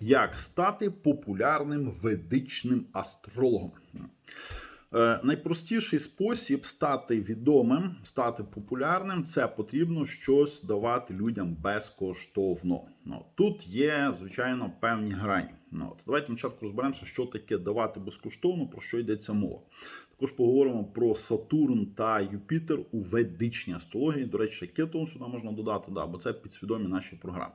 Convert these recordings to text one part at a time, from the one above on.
Як стати популярним ведичним астрологом? Е, найпростіший спосіб стати відомим, стати популярним це потрібно щось давати людям безкоштовно. Ну, тут є, звичайно, певні грані. Ну, от, давайте спочатку розберемося, що таке давати безкоштовно, про що йдеться мова. Також поговоримо про Сатурн та Юпітер у ведичній астрології. До речі, кетон сюди можна додати, да, бо це підсвідомі наші програми.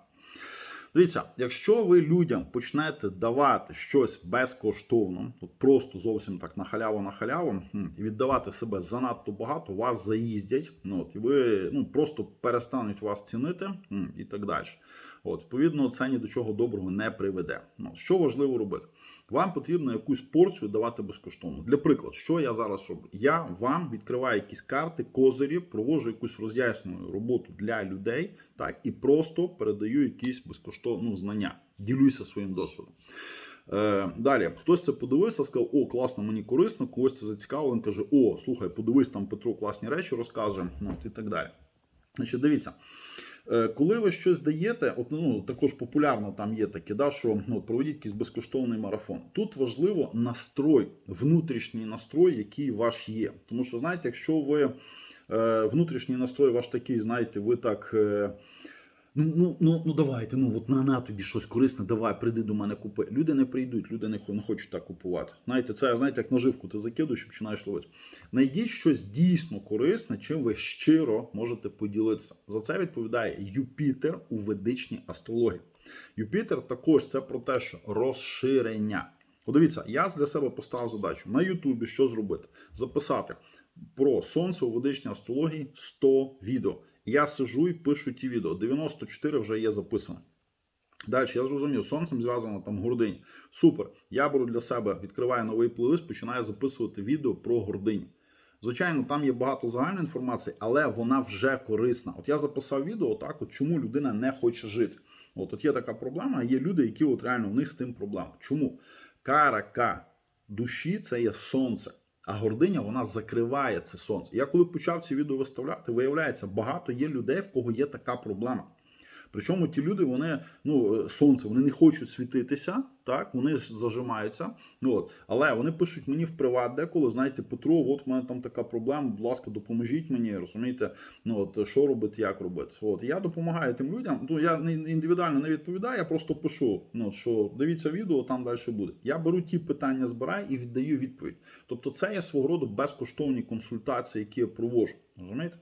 Дивіться, якщо ви людям почнете давати щось безкоштовно, от просто зовсім так на халяву на халяву, і віддавати себе занадто багато, вас заїздять, ну от і ви ну просто перестануть вас цінити і так далі. От, відповідно, це ні до чого доброго не приведе. Ну, що важливо робити? Вам потрібно якусь порцію давати безкоштовно. Для прикладу, що я зараз роблю? Я вам відкриваю якісь карти, козирі, провожу якусь роз'яснюю роботу для людей, так і просто передаю якісь безкоштовні ну, знання, ділюся своїм досвідом. Е, далі, хтось це подивився, сказав, о, класно, мені корисно, когось це зацікавило, він каже, о, слухай, подивись, там Петро класні речі розказує, ну, і так далі. Значить, дивіться. Е, Коли ви щось даєте, от ну також популярно там є таке, да, що ну, проведіть якийсь безкоштовний марафон. Тут важливо настрой, внутрішній настрой, який ваш є. Тому що, знаєте, якщо ви е, внутрішній настрой ваш такий, знаєте, ви так. Ну, ну, ну, ну давайте, ну от на, на тобі щось корисне, давай, прийди до мене купи. Люди не прийдуть, люди не, не хочуть так купувати. Знаєте, це знаєте, як наживку ти закидуєш і починаєш ловити. Найдіть щось дійсно корисне, чим ви щиро можете поділитися. За це відповідає Юпітер у ведичній астрології. Юпітер також це про те, що розширення. Подивіться, я для себе поставив задачу на Ютубі що зробити? Записати про сонце у ведичній астрології 100 відео. Я сижу і пишу ті відео. 94 вже є записано. Далі, я зрозумів, сонцем зв'язано там гординя. Супер. Я беру для себе, відкриваю новий плейлист, починаю записувати відео про гординю. Звичайно, там є багато загальної інформації, але вона вже корисна. От я записав відео, так, от чому людина не хоче жити. От, от є така проблема, є люди, які от реально в них з тим проблема. Чому? Карака душі це є сонце. А гординя вона закриває це сонце. Я коли почав ці відео виставляти, виявляється, багато є людей, в кого є така проблема. Причому ті люди, вони, ну, сонце, вони не хочуть світитися, так, вони зажимаються. Ну, от. Але вони пишуть мені в приват деколи, знаєте, Петро, от в мене там така проблема, будь ласка, допоможіть мені, розумієте, ну, от, що робити, як робити. От. Я допомагаю тим людям, ну, я індивідуально не відповідаю, я просто пишу, ну, що дивіться відео, там далі буде. Я беру ті питання, збираю і віддаю відповідь. Тобто це є свого роду безкоштовні консультації, які я провожу. Розумієте?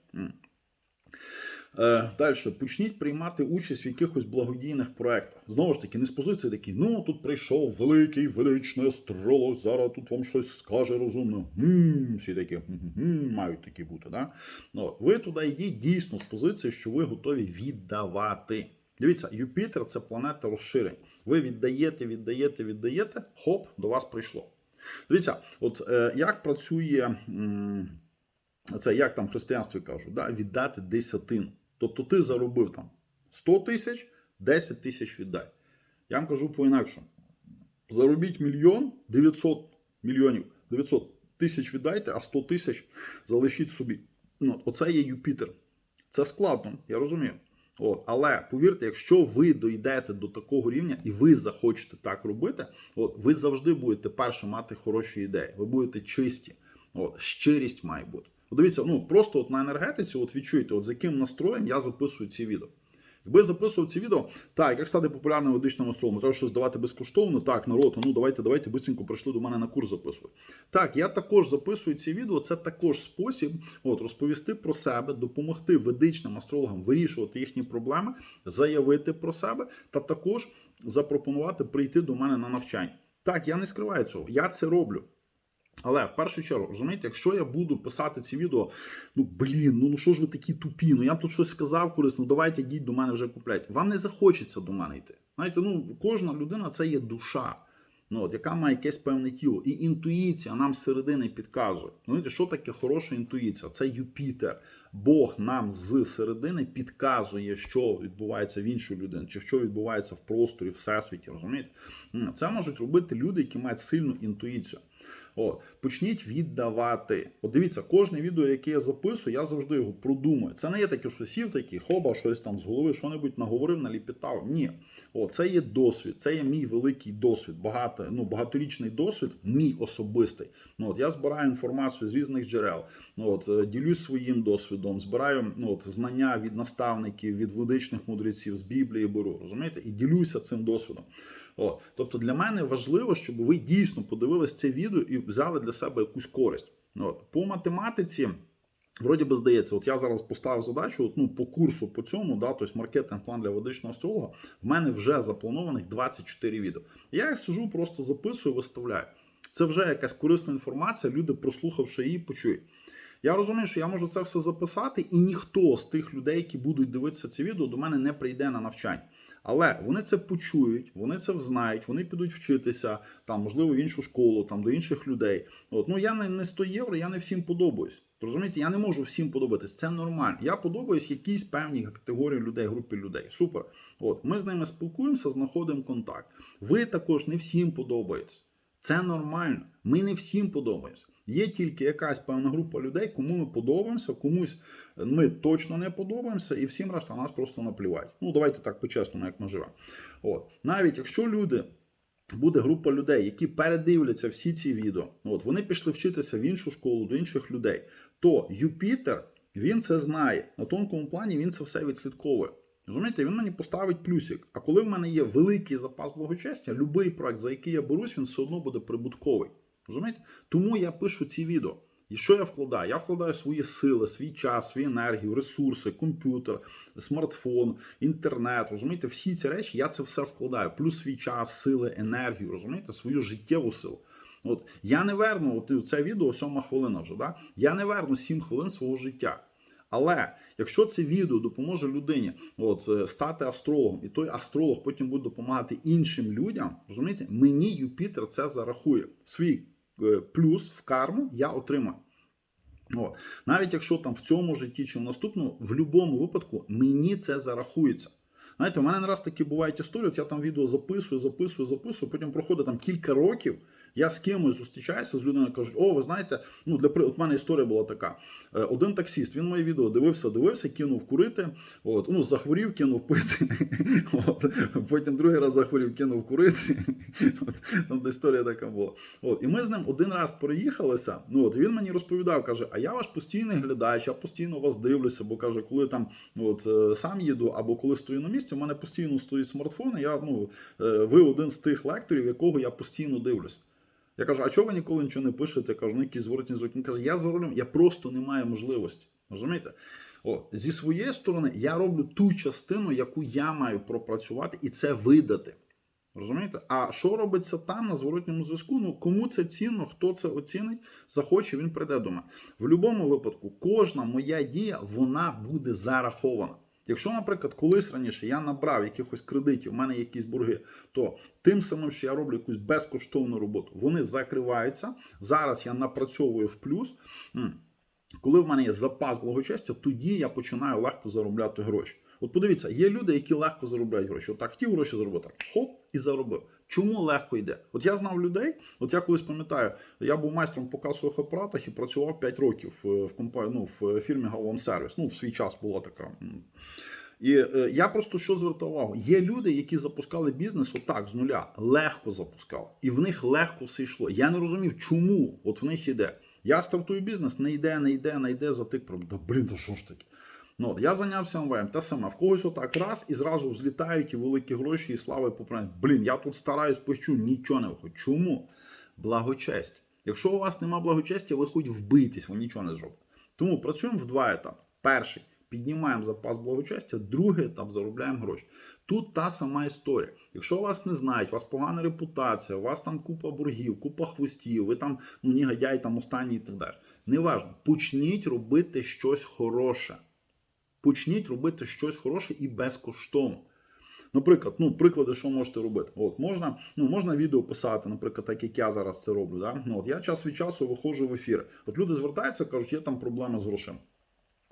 М. Е, Далі почніть приймати участь в якихось благодійних проєктах. Знову ж таки, не з позиції такі, ну тут прийшов великий величний астролог, зараз тут вам щось скаже розумно. м всі такі «М-м-м», мають такі бути. Да? Ну, ви туди йдіть дійсно з позиції, що ви готові віддавати. Дивіться, Юпітер це планета розширень. Ви віддаєте, віддаєте, віддаєте, хоп, до вас прийшло. Дивіться, от е, як працює. м, це як там християнстві кажуть, да, віддати десятину. Тобто ти заробив там 100 тисяч, 10 тисяч віддай. Я вам кажу по-інакшому. Заробіть мільйон 900 мільйонів, 900 тисяч віддайте, а 100 тисяч залишіть собі. Ну, оце є Юпітер. Це складно, я розумію. От, але повірте, якщо ви дійдете до такого рівня і ви захочете так робити, от, ви завжди будете перше мати хороші ідеї. Ви будете чисті. От, щирість має бути. От дивіться, ну просто от на енергетиці, от відчуйте, от з яким настроєм я записую ці відео. Якби записував ці відео, так, як стати популярним ведичним астрологом, треба щось давати безкоштовно, так, народ, ну давайте, давайте бисенько прийшли до мене на курс записувати. Так, я також записую ці відео, це також спосіб от, розповісти про себе, допомогти ведичним астрологам вирішувати їхні проблеми, заявити про себе та також запропонувати прийти до мене на навчання. Так, я не скриваю цього, я це роблю. Але в першу чергу, розумієте, якщо я буду писати ці відео, ну блін, ну, ну що ж ви такі тупі? Ну я б тут щось сказав корисно, давайте йдіть до мене вже купляйте. Вам не захочеться до мене йти. Знаєте, ну кожна людина це є душа, ну, от, яка має якесь певне тіло. І інтуїція нам зсередини підказує. Знаєте, що таке хороша інтуїція? Це Юпітер. Бог нам з середини підказує, що відбувається в іншій людині, чи що відбувається в просторі, всесвіті. Розумієте? Це можуть робити люди, які мають сильну інтуїцію. От, почніть віддавати. От дивіться, кожне відео, яке я записую, я завжди його продумую. Це не є таке, що сів такий, хоба, щось там з голови, що-небудь наговорив, наліпітав. Ні. О, це є досвід, це є мій великий досвід, багато, ну, багаторічний досвід, мій особистий. Ну, от, я збираю інформацію з різних джерел, ну, от, е, ділюсь своїм досвідом, збираю ну, от, знання від наставників, від ведичних мудреців, з Біблії беру, розумієте? І ділюся цим досвідом. О, тобто для мене важливо, щоб ви дійсно подивились це відео і взяли для себе якусь користь. От. По математиці. Вроді би здається, от я зараз поставив задачу от, ну, по курсу по цьому, да, тобто маркетинг план для ведичного астролога, в мене вже запланованих 24 відео. Я їх сижу, просто записую, виставляю. Це вже якась корисна інформація, люди, прослухавши її, почують. Я розумію, що я можу це все записати, і ніхто з тих людей, які будуть дивитися це відео, до мене не прийде на навчання. Але вони це почують, вони це взнають, вони підуть вчитися, там, можливо, в іншу школу, там, до інших людей. От, ну я не, не 100 євро, я не всім подобаюсь. Розумієте, я не можу всім подобатись. Це нормально. Я подобаюсь якійсь певній категорії людей, групі людей. Супер. От ми з ними спілкуємося, знаходимо контакт. Ви також не всім подобаєтесь. Це нормально. Ми не всім подобаємося. Є тільки якась певна група людей, кому ми подобаємося, комусь ми точно не подобаємося, і всім решта нас просто наплівать. Ну давайте так по-чесному, як ми живемо. От навіть якщо люди. Буде група людей, які передивляться всі ці відео. От вони пішли вчитися в іншу школу до інших людей. То Юпітер він це знає. На тонкому плані він це все відслідковує. Розумієте, він мені поставить плюсик. А коли в мене є великий запас благочестя, будь-який проект, за який я берусь, він все одно буде прибутковий. Розумієте? Тому я пишу ці відео. І що я вкладаю? Я вкладаю свої сили, свій час, свою енергію, ресурси, комп'ютер, смартфон, інтернет. Розумієте, всі ці речі я це все вкладаю. Плюс свій час, сили, енергію, розумієте, свою життєву силу. От я не верну, от це відео сьома хвилина вже. Да? Я не верну сім хвилин свого життя. Але якщо це відео допоможе людині от, е, стати астрологом, і той астролог потім буде допомагати іншим людям, розумієте, мені Юпітер це зарахує. Свій е, плюс в карму я отримаю. От. Навіть якщо там в цьому житті чи в наступному, в будь-якому випадку мені це зарахується. Знаєте, у мене не раз такі бувають історії, от я там відео записую, записую, записую, потім проходить там кілька років, я з кимось зустрічаюся з людиною, кажуть, о, ви знаєте, ну для от мене історія була така. Е, Один таксіст, він моє відео дивився, дивився, кинув курити, от, ну, захворів, кинув пити. От, потім другий раз захворів, кинув курити. От, там історія така була. От, і ми з ним один раз переїхалися. Ну, от, він мені розповідав, каже, а я ваш постійний глядач, я постійно вас дивлюся, бо каже, коли там от, е, сам їду, або коли стою на місці, у мене постійно стоїть смартфон, і я, ну, е, ви один з тих лекторів, якого я постійно дивлюсь. Я кажу, а чого ви ніколи нічого не пишете? Я кажу, ну якісь зворотні звуки. Він каже, я за рулем, я просто не маю можливості. Розумієте? О, зі своєї сторони, я роблю ту частину, яку я маю пропрацювати, і це видати. Розумієте? А що робиться там на зворотньому зв'язку? Ну кому це цінно, хто це оцінить, захоче, він прийде до мене. В будь-якому випадку, кожна моя дія вона буде зарахована. Якщо, наприклад, колись раніше я набрав якихось кредитів, у мене якісь борги, то тим самим, що я роблю якусь безкоштовну роботу, вони закриваються. Зараз я напрацьовую в плюс. Коли в мене є запас благочестя, тоді я починаю легко заробляти гроші. От подивіться, є люди, які легко заробляють гроші. От так хотів гроші заробити, хоп, і заробив. Чому легко йде? От я знав людей, от я колись пам'ятаю, я був майстром по касових апаратах і працював 5 років е, в компанії, ну, в фірмі Галон Сервіс. Ну, в свій час була така. І е, я просто що звертав увагу: є люди, які запускали бізнес отак з нуля, легко запускали, і в них легко все йшло. Я не розумів, чому от в них іде. Я стартую бізнес, не йде, не йде, не йде за тих проблем. Да блін, то що ж таке? Ну, от, я зайнявся МВМ, те саме. В когось отак раз і зразу взлітають і великі гроші, і слава і поправлять. Блін, я тут стараюсь пощу, нічого не виходить. Чому? Благочесть. Якщо у вас нема благочестя, ви хоч вбийтесь, ви нічого не зробите. Тому працюємо в два етапи. Перший піднімаємо запас благочестя, другий етап заробляємо гроші. Тут та сама історія. Якщо вас не знають, у вас погана репутація, у вас там купа боргів, купа хвостів, ви там ну, негодяй там останній і так далі. Неважно, почніть робити щось хороше. Почніть робити щось хороше і безкоштовно. Наприклад, ну, приклади, що можете робити. От, можна, ну, можна відео писати, наприклад, так як я зараз це роблю. Да? Ну, от, я час від часу виходжу в ефір. От люди звертаються, кажуть, є там проблеми з грошима.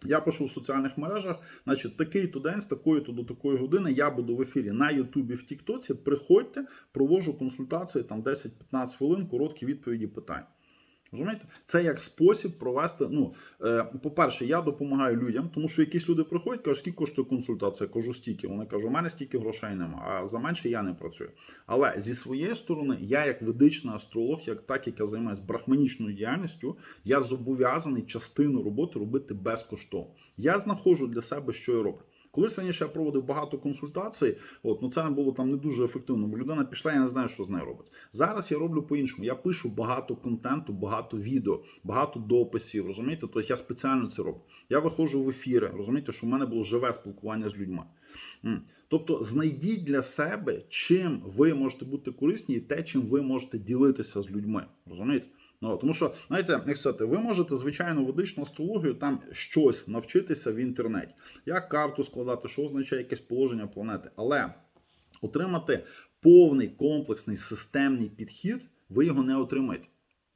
Я пишу в соціальних мережах, значить, такий-то день з такої-то до такої години я буду в ефірі на Ютубі в Тіктоці. Приходьте, провожу консультації там 10-15 хвилин, короткі відповіді питань. Розумієте? Це як спосіб провести. Ну, е, по-перше, я допомагаю людям, тому що якісь люди приходять, кажуть, скільки коштує консультація? Кажу, стільки. Вони кажуть, у мене стільки грошей нема, а за менше я не працюю. Але зі своєї сторони, я, як ведичний астролог, як так як я займаюся брахманічною діяльністю, я зобов'язаний частину роботи робити безкоштовно. Я знаходжу для себе, що я роблю. Колись раніше я проводив багато консультацій, от ну це було там не дуже ефективно, бо людина пішла, я не знаю, що з нею робиться. Зараз я роблю по-іншому. Я пишу багато контенту, багато відео, багато дописів. Розумієте? Тобто я спеціально це роблю. Я виходжу в ефіри, розумієте, що в мене було живе спілкування з людьми. Тобто знайдіть для себе, чим ви можете бути корисні, і те, чим ви можете ділитися з людьми. Розумієте? Ну, тому що, знаєте, як сказати, ви можете звичайно ведичну астрологію там щось навчитися в інтернеті, як карту складати, що означає якесь положення планети. Але отримати повний комплексний системний підхід, ви його не отримаєте.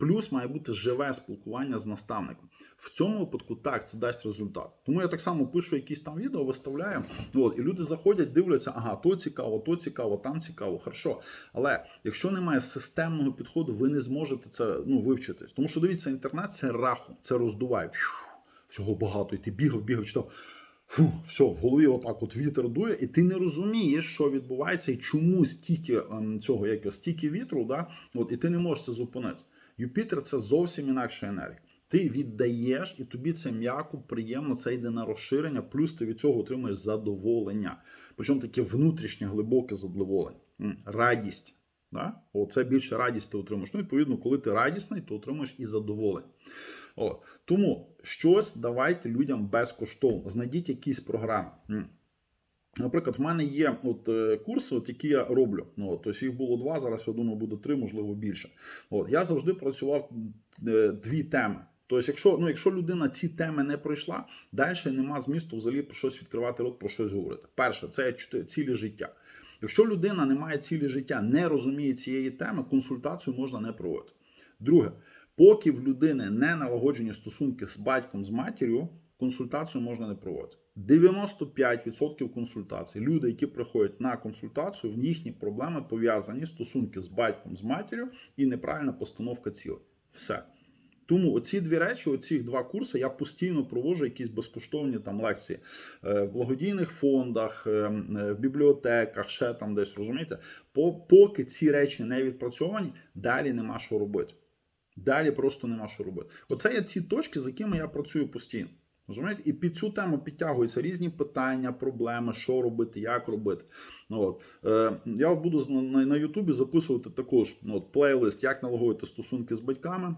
Плюс має бути живе спілкування з наставником. В цьому випадку так це дасть результат. Тому я так само пишу якісь там відео, виставляю. От, і люди заходять, дивляться, ага, то цікаво, то цікаво, там цікаво, хорошо. Але якщо немає системного підходу, ви не зможете це ну, вивчити. Тому що дивіться, інтернет це раху, це роздуває. Всього багато, і ти бігав, бігав, читав. Фу, все, в голові отак от вітер дує, і ти не розумієш, що відбувається, і чому стільки ем, цього, як стільки вітру, да? от, і ти не можеш це зупинитися. Юпітер це зовсім інакша енергія. Ти віддаєш, і тобі це м'яко, приємно, це йде на розширення, плюс ти від цього отримуєш задоволення. Причому таке внутрішнє глибоке задоволення, радість. Да? О, це більше радість ти отримаєш. Ну, відповідно, коли ти радісний, то отримуєш і задоволення. О, тому щось давайте людям безкоштовно. Знайдіть якісь програми. Наприклад, в мене є от е, курси, от, які я роблю. Ну, от, тобто їх було два, зараз я думаю, буде три, можливо, більше. От, я завжди працював е, дві теми. Тобто, якщо, ну, якщо людина ці теми не пройшла, далі нема змісту взагалі про щось відкривати рот, про щось говорити. Перше, це цілі життя. Якщо людина не має цілі життя, не розуміє цієї теми, консультацію можна не проводити. Друге, поки в людини не налагоджені стосунки з батьком, з матір'ю, консультацію можна не проводити. 95% консультацій. Люди, які приходять на консультацію, в їхні проблеми пов'язані стосунки з батьком, з матір'ю і неправильна постановка цілей. Все. Тому оці дві речі, оці два курси, я постійно проводжу якісь безкоштовні там лекції е, в благодійних фондах, е, е, в бібліотеках, ще там десь розумієте. Поки ці речі не відпрацьовані, далі нема що робити. Далі просто нема що робити. Оце є ці точки, з якими я працюю постійно. Розумієте? І під цю тему підтягуються різні питання, проблеми, що робити, як робити. Ну, от. Е, я буду на на, на Ютубі записувати також ну, от, плейлист, як налагодити стосунки з батьками.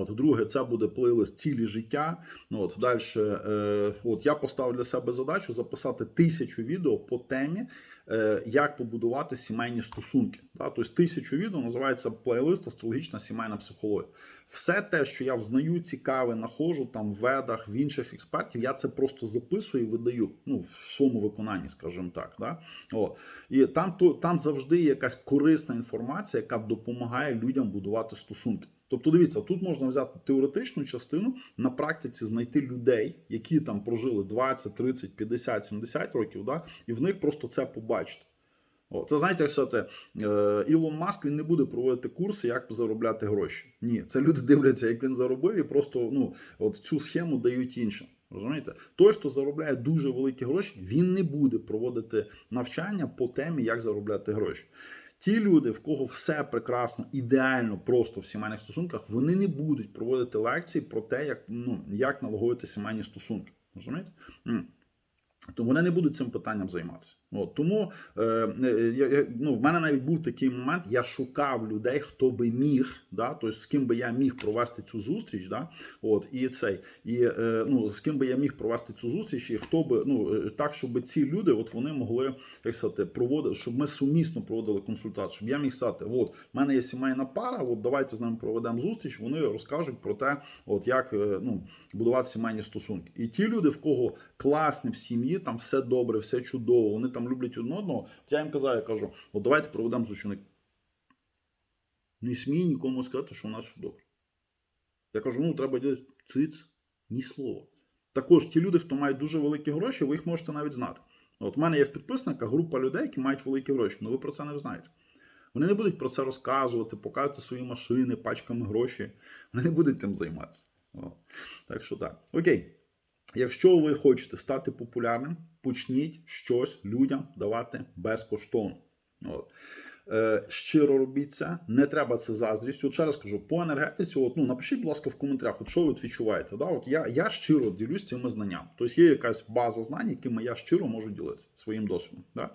От, друге, це буде плейлист цілі життя. Ну, от, далі, е, от, я поставив для себе задачу записати тисячу відео по темі, е, як побудувати сімейні стосунки. Да? Тобто тисячу відео називається плейлист Астрологічна сімейна психологія. Все те, що я взнаю, цікаве, нахожу там в ведах, в інших експертів, я це просто записую і видаю ну, в своєму виконанні, скажімо так. Да? О. І там, то, там завжди є якась корисна інформація, яка допомагає людям будувати стосунки. Тобто, дивіться, тут можна взяти теоретичну частину, на практиці знайти людей, які там прожили 20, 30, 50, 70 років, да, і в них просто це побачити. О, це знаєте, як сказати, е, Ілон Маск він не буде проводити курси, як заробляти гроші. Ні, це люди дивляться, як він заробив, і просто ну, от цю схему дають іншим. Розумієте? Той, хто заробляє дуже великі гроші, він не буде проводити навчання по темі, як заробляти гроші. Ті люди, в кого все прекрасно, ідеально, просто в сімейних стосунках, вони не будуть проводити лекції про те, як, ну, як налагодити сімейні стосунки. Розумієте? То вони не будуть цим питанням займатися. От, тому е, е, я, ну, в мене навіть був такий момент, я шукав людей, хто би міг, да, тобто з ким би я міг провести цю зустріч, да, от, і цей, і е, ну, з ким би я міг провести цю зустріч, і хто би, ну, е, так, щоб ці люди от, вони могли як сказати, проводити, щоб ми сумісно проводили консультацію, щоб я міг сказати, от, в мене є сімейна пара, от давайте з ними проведемо зустріч, вони розкажуть про те, от, як е, ну, будувати сімейні стосунки. І ті люди, в кого класне в сім'ї, там все добре, все чудово, вони там люблять один одного. Я їм казав, я кажу, от давайте проведемо зустріч. Не смій нікому сказати, що у нас все добре. Я кажу, ну треба ділити циц, ні слова. Також ті люди, хто мають дуже великі гроші, ви їх можете навіть знати. От у мене є в підписниках група людей, які мають великі гроші, але ви про це не знаєте. Вони не будуть про це розказувати, показувати свої машини, пачками гроші. Вони не будуть тим займатися. О. Так що так. Окей. Якщо ви хочете стати популярним, почніть щось людям давати безкоштовно. От. Е, щиро робіть це, не треба це заздрістю. От ще раз кажу, по енергетиці, от, ну, напишіть, будь ласка, в коментарях, от що ви відчуваєте. Да? От я, я щиро ділюсь цими знаннями. Тобто є якась база знань, якими я щиро можу ділитися своїм досвідом. Да?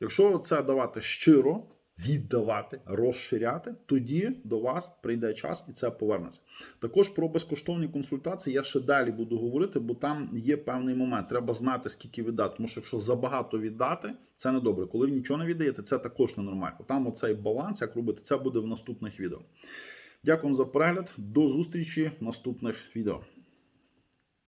Якщо це давати щиро, віддавати, розширяти, тоді до вас прийде час і це повернеться. Також про безкоштовні консультації я ще далі буду говорити, бо там є певний момент. Треба знати, скільки віддати. Тому що якщо забагато віддати, це не добре. Коли ви нічого не віддаєте, це також ненормально. Там оцей баланс, як робити, це буде в наступних відео. Дякую за перегляд. До зустрічі в наступних відео.